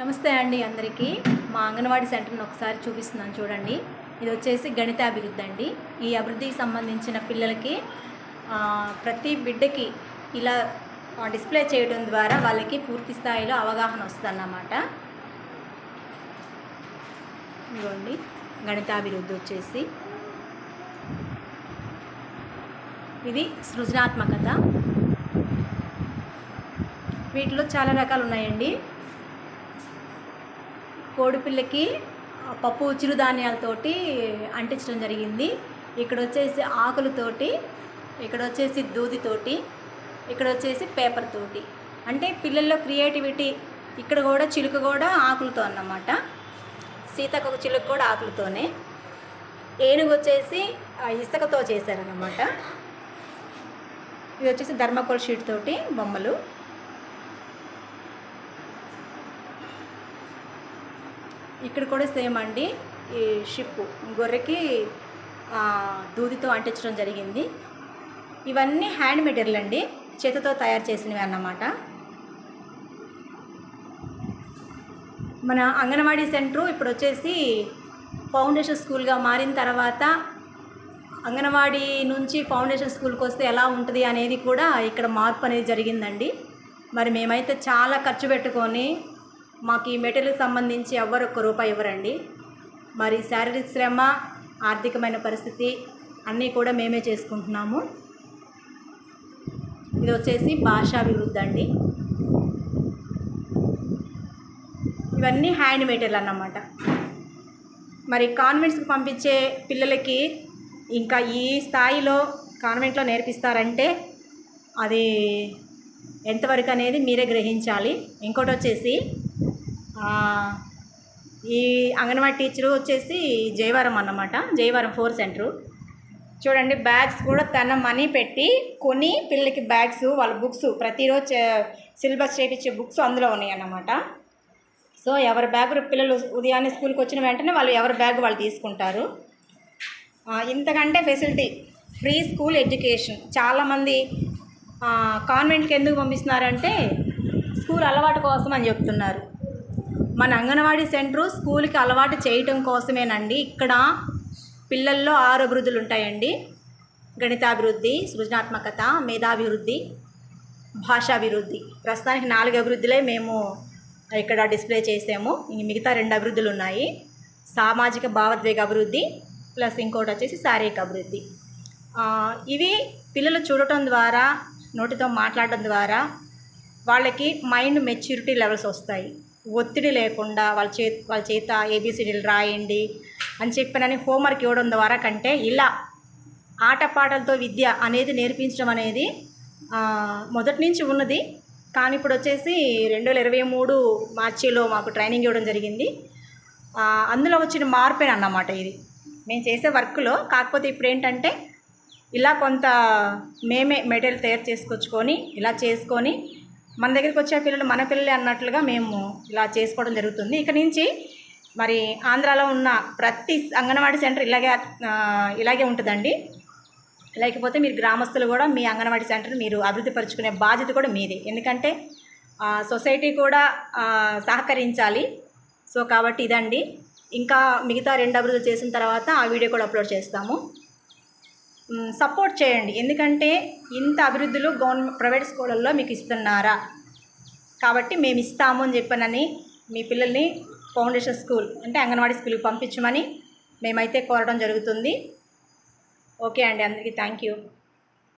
నమస్తే అండి అందరికీ. మా అంగన్వాడీ సెంటర్ని ఒకసారి చూపిస్తున్నాను చూడండి. ఇది వచ్చేసి గణిత అభివృద్ధి అండి. ఈ అభివృద్ధికి సంబంధించిన పిల్లలకి ప్రతి బిడ్డకి ఇలా డిస్ప్లే చేయడం ద్వారా వాళ్ళకి పూర్తి స్థాయిలో అవగాహన వస్తుందన్నమాట. ఇదిగోండి గణితాభివృద్ధి వచ్చేసి. ఇది సృజనాత్మకత. వీటిలో చాలా రకాలు ఉన్నాయండి. కోడిపిల్లకి పప్పు చిరుధాన్యాలతోటి అంటించడం జరిగింది. ఇక్కడ వచ్చేసి ఆకులతోటి ఇక్కడ వచ్చేసి దూదితోటి ఇక్కడ వచ్చేసి పేపర్ తోటి అంటే పిల్లల్లో క్రియేటివిటీ ఇక్కడ కూడా చిలుక కూడా ఆకులతో అన్నమాట. సీతకొక చిలుక కూడా ఆకులతోనే. ఏనుగు వచ్చేసి ఇసుకతో చేశారన్నమాట. ఇది వచ్చేసి ధర్మకోల్ షీట్ తోటి బొమ్మలు. ఇక్కడ కూడా సేమ్ అండి. ఈ షిప్ గొర్రెకి దూదితో అంటించడం జరిగింది. ఇవన్నీ హ్యాండ్ మెటీరియల్ అండి. చేతితో తయారు చేసినవి అన్నమాట. మన అంగన్వాడీ సెంటరు ఇప్పుడు వచ్చేసి ఫౌండేషన్ స్కూల్గా మారిన తర్వాత అంగన్వాడీ నుంచి ఫౌండేషన్ స్కూల్కి వస్తే ఎలా ఉంటుంది అనేది కూడా ఇక్కడ మార్పు అనేది జరిగిందండి. మరి మేమైతే చాలా ఖర్చు పెట్టుకొని మాకు ఈ మెటీరియల్ సంబంధించి ఎవ్వరు ఒక్క రూపాయి ఇవ్వరండి. మరి శారీరక శ్రమ ఆర్థికమైన పరిస్థితి అన్నీ కూడా మేమే చేసుకుంటున్నాము. ఇది వచ్చేసి భాషాభివృద్ధి అండి. ఇవన్నీ హ్యాండ్ మెటీరియల్ అన్నమాట. మరి కాన్వెంట్స్కి పంపించే పిల్లలకి ఇంకా ఈ స్థాయిలో కాన్వెంట్లో నేర్పిస్తారంటే అది ఎంతవరకు అనేది మీరే గ్రహించాలి. ఇంకోటి వచ్చేసి ఈ అంగన్వాడీ టీచరు వచ్చేసి జయవరం అన్నమాట. Jayavaram four centre. చూడండి బ్యాగ్స్ కూడా తన మనీ పెట్టి కొని పిల్లలకి బ్యాగ్స్ వాళ్ళ బుక్స్ ప్రతిరోజు సిలబస్ చేయించే బుక్స్ అందులో ఉన్నాయి అన్నమాట. సో ఎవరి బ్యాగ్ పిల్లలు ఉదయాన్నే స్కూల్కి వచ్చిన వెంటనే వాళ్ళు ఎవరి బ్యాగ్ వాళ్ళు తీసుకుంటారు. ఇంతకంటే ఫెసిలిటీ ఫ్రీ స్కూల్ ఎడ్యుకేషన్. చాలామంది కాన్వెంట్కి ఎందుకు పంపిస్తున్నారంటే స్కూల్ అలవాటు కోసం అని చెప్తున్నారు. మన అంగన్వాడీ సెంటరు స్కూల్కి అలవాటు చేయటం కోసమేనండి. ఇక్కడ పిల్లల్లో ఆరు అభివృద్ధులు ఉంటాయండి. గణితాభివృద్ధి సృజనాత్మకత మేధాభివృద్ధి భాషాభివృద్ధి. ప్రస్తుతానికి నాలుగు అభివృద్ధులే మేము ఇక్కడ డిస్ప్లే చేసాము. ఇంక మిగతా రెండు అభివృద్ధులు ఉన్నాయి. సామాజిక భావోద్వేగ అభివృద్ధి ప్లస్ ఇంకోటి వచ్చేసి శారీరక అభివృద్ధి. ఇవి పిల్లలు చూడటం ద్వారా నోటితో మాట్లాడటం ద్వారా వాళ్ళకి మైండ్ మెచ్యూరిటీ లెవెల్స్ వస్తాయి. ఒత్తిడి లేకుండా వాళ్ళ చే వాళ్ళ చేత ఏబిసిడీలు రాయండి అని చెప్పినని హోంవర్క్ ఇవ్వడం ద్వారా కంటే ఇలా ఆటపాటలతో విద్య అనేది నేర్పించడం అనేది మొదటి నుంచి ఉన్నది. కానీ ఇప్పుడు వచ్చేసి రెండు వేల ఇరవై మూడు మార్చిలో మాకు ట్రైనింగ్ ఇవ్వడం జరిగింది. అందులో వచ్చిన మార్పే అన్నమాట ఇది. మేము చేసే వర్క్లో కాకపోతే ఇప్పుడు ఏంటంటే ఇలా కొంత మేమే మెటీరియల్ తయారు చేసుకొచ్చుకొని ఇలా చేసుకొని మన దగ్గరికి వచ్చే పిల్లలు మన పిల్లలే అన్నట్లుగా మేము ఇలా చేసుకోవడం జరుగుతుంది. ఇక నుంచి మరి ఆంధ్రాలో ఉన్న ప్రతి అంగన్వాడీ సెంటర్ ఇలాగే ఇలాగే ఉంటుందండి. లేకపోతే మీరు గ్రామస్తులు కూడా మీ అంగన్వాడీ సెంటర్ మీరు అభివృద్ధి పరుచుకునే బాధ్యత కూడా మీది. ఎందుకంటే సొసైటీ కూడా సహకరించాలి. సో కాబట్టి ఇదండి. ఇంకా మిగతా రెండు అభివృద్ధి చేసిన తర్వాత ఆ వీడియో కూడా అప్లోడ్ చేస్తాము. సపోర్ట్ చేయండి. ఎందుకంటే ఇంత అభివృద్ధులు గవర్నమెంట్ ప్రైవేట్ స్కూళ్ళల్లో మీకు ఇస్తున్నారా? కాబట్టి మేము ఇస్తాము అని చెప్పనని మీ పిల్లల్ని ఫౌండేషన్ స్కూల్ అంటే అంగన్వాడీ స్కూల్కి పంపించమని మేమైతే కోరడం జరుగుతుంది. ఓకే అండి. అందరికీ థ్యాంక్ యూ.